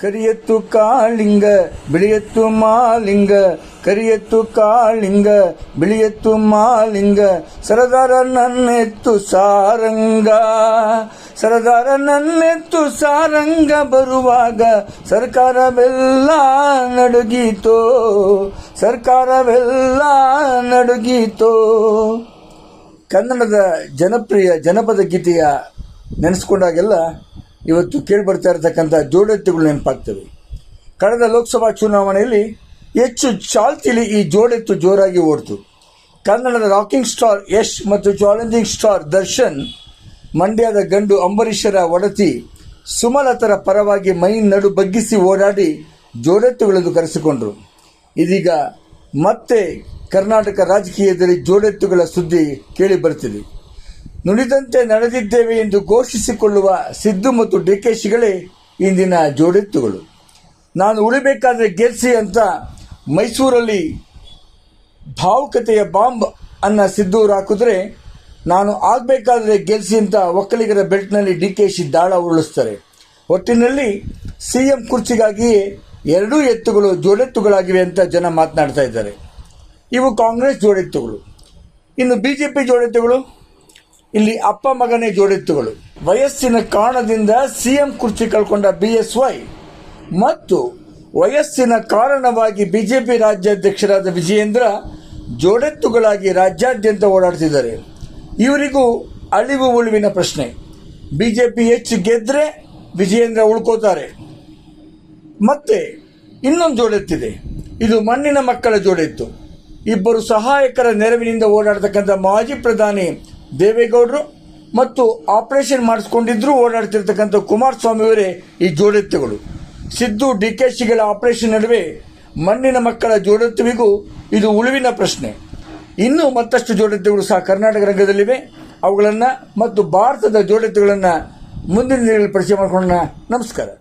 ಕರಿಯತ್ತು ಕಾಳಿಂಗ, ಬಿಳಿಯತ್ತು ಮಾಲಿಂಗ ಕರಿಯತ್ತು ಕಾಳಿಂಗ, ಬಿಳಿಯತ್ತು ಮಾಲಿಂಗ ಸರದಾರ ನನ್ನೆತ್ತು ಸಾರಂಗ. ಸರದಾರ ನನ್ನೆತ್ತು ಸಾರಂಗ ಬರುವಾಗ ಸರ್ಕಾರವೆಲ್ಲ ನಡುಗೀತೋ ಸರ್ಕಾರವೆಲ್ಲ ನಡುಗೀತೋ. ಕನ್ನಡದ ಜನಪ್ರಿಯ ಜನಪದ ಗೀತೆಯ ನೆನೆಸ್ಕೊಂಡಾಗೆಲ್ಲ ಇವತ್ತು ಕೇಳಿಬರ್ತಾ ಇರತಕ್ಕಂಥ ಜೋಡೆತ್ತುಗಳು ನೆನಪಾಗ್ತವೆ. ಕಳೆದ ಲೋಕಸಭಾ ಚುನಾವಣೆಯಲ್ಲಿ ಹೆಚ್ಚು ಚಾಲ್ತಿಲಿ ಈ ಜೋಡೆತ್ತು ಜೋರಾಗಿ ಓಡ್ತು. ಕನ್ನಡದ ರಾಕಿಂಗ್ ಸ್ಟಾರ್ ಯಶ್ ಮತ್ತು ಚಾಲೆಂಜಿಂಗ್ ಸ್ಟಾರ್ ದರ್ಶನ್, ಮಂಡ್ಯದ ಗಂಡು ಅಂಬರೀಷರ ಒಡತಿ ಸುಮಲತರ ಪರವಾಗಿ ಮೈ ನಡು ಬಗ್ಗಿಸಿ ಓಡಾಡಿ ಜೋಡೆತ್ತುಗಳೆಂದು ಕರೆಸಿಕೊಂಡರು. ಇದೀಗ ಮತ್ತೆ ಕರ್ನಾಟಕ ರಾಜಕೀಯದಲ್ಲಿ ಜೋಡೆತ್ತುಗಳ ಸುದ್ದಿ ಕೇಳಿ ಬರ್ತಿದೆ. ನುಡಿದಂತೆ ನಡೆದಿದ್ದೇವೆ ಎಂದು ಘೋಷಿಸಿಕೊಳ್ಳುವ ಸಿದ್ದು ಮತ್ತು ಡಿಕೆಶಿಗಳೇ ಇಂದಿನ ಜೋಡೆತ್ತುಗಳು. ನಾನು ಉಳಿಬೇಕಾದ್ರೆ ಗೆಲ್ಸಿ ಅಂತ ಮೈಸೂರಲ್ಲಿ ಭಾವುಕತೆಯ ಬಾಂಬ್ ಅನ್ನ ಸಿದ್ದೂರು ಹಾಕಿದ್ರೆ ನಾನು ಆಗಬೇಕಾದ್ರೆ ಗೆಲ್ಸಿ ಅಂತ ಒಕ್ಕಲಿಗರ ಬೆಲ್ಟ್ನಲ್ಲಿ ಡಿ ಕೆ ಶಿ ದಾಳ ಉರುಳಿಸ್ತಾರೆ. ಒಟ್ಟಿನಲ್ಲಿ ಸಿ ಎಂ ಕುರ್ಚಿಗಾಗಿಯೇ ಎರಡೂ ಎತ್ತುಗಳು ಜೋಡೆತ್ತುಗಳಾಗಿವೆ ಅಂತ ಜನ ಮಾತನಾಡ್ತಾ ಇದ್ದಾರೆ. ಇವು ಕಾಂಗ್ರೆಸ್ ಜೋಡೆತ್ತುಗಳು. ಇನ್ನು ಬಿ ಜೆ ಪಿ ಜೋಡೆತ್ತುಗಳು? ಇಲ್ಲಿ ಅಪ್ಪ ಮಗನೇ ಜೋಡೆತ್ತುಗಳು. ವಯಸ್ಸಿನ ಕಾರಣದಿಂದ ಸಿಎಂ ಕುರ್ಚಿ ಕಳ್ಕೊಂಡ ಬಿಎಸ್ವೈ. ಮತ್ತು ವಯಸ್ಸಿನ ಕಾರಣವಾಗಿ ಬಿಜೆಪಿ ರಾಜ್ಯಾಧ್ಯಕ್ಷರಾದ ವಿಜಯೇಂದ್ರ ಜೋಡೆತ್ತುಗಳಾಗಿ ರಾಜ್ಯಾದ್ಯಂತ ಓಡಾಡ್ತಿದ್ದಾರೆ. ಇವರಿಗೂ ಅಳಿವು ಉಳಿವಿನ ಪ್ರಶ್ನೆ. ಬಿಜೆಪಿ ಹೆಚ್ಚು ಗೆದ್ರೆ ವಿಜಯೇಂದ್ರ ಉಳ್ಕೋತಾರೆ. ಮತ್ತೆ ಇನ್ನೊಂದು ಜೋಡೆತ್ತಿದೆ. ಇದು ಮಣ್ಣಿನ ಮಕ್ಕಳ ಜೋಡೆತ್ತು. ಇಬ್ಬರು ಸಹಾಯಕರ ನೆರವಿನಿಂದ ಓಡಾಡತಕ್ಕಂಥ ಮಾಜಿ ಪ್ರಧಾನಿ ದೇವೇಗೌಡರು ಮತ್ತು ಆಪರೇಷನ್ ಮಾಡಿಸ್ಕೊಂಡಿದ್ರು ಓಡಾಡ್ತಿರ್ತಕ್ಕಂಥ ಕುಮಾರಸ್ವಾಮಿಯವರೇ ಈ ಜೋಡೆತ್ತುಗಳು. ಸಿದ್ದು ಡಿ ಕೆ ಶಿಗಳ ಆಪರೇಷನ್ ನಡುವೆ ಮಣ್ಣಿನ ಮಕ್ಕಳ ಜೋಡೆತ್ತುವಿಗೂ ಇದು ಉಳಿವಿನ ಪ್ರಶ್ನೆ. ಇನ್ನೂ ಮತ್ತಷ್ಟು ಜೋಡೆತ್ತುಗಳು ಸಹ ಕರ್ನಾಟಕ ರಂಗದಲ್ಲಿವೆ. ಅವುಗಳನ್ನು ಮತ್ತು ಭಾರತದ ಜೋಡೆತ್ತುಗಳನ್ನು ಮುಂದಿನ ದಿನಗಳಲ್ಲಿ ಪರಿಚಯ ಮಾಡಿಕೊಳ್ಳೋಣ. ನಮಸ್ಕಾರ.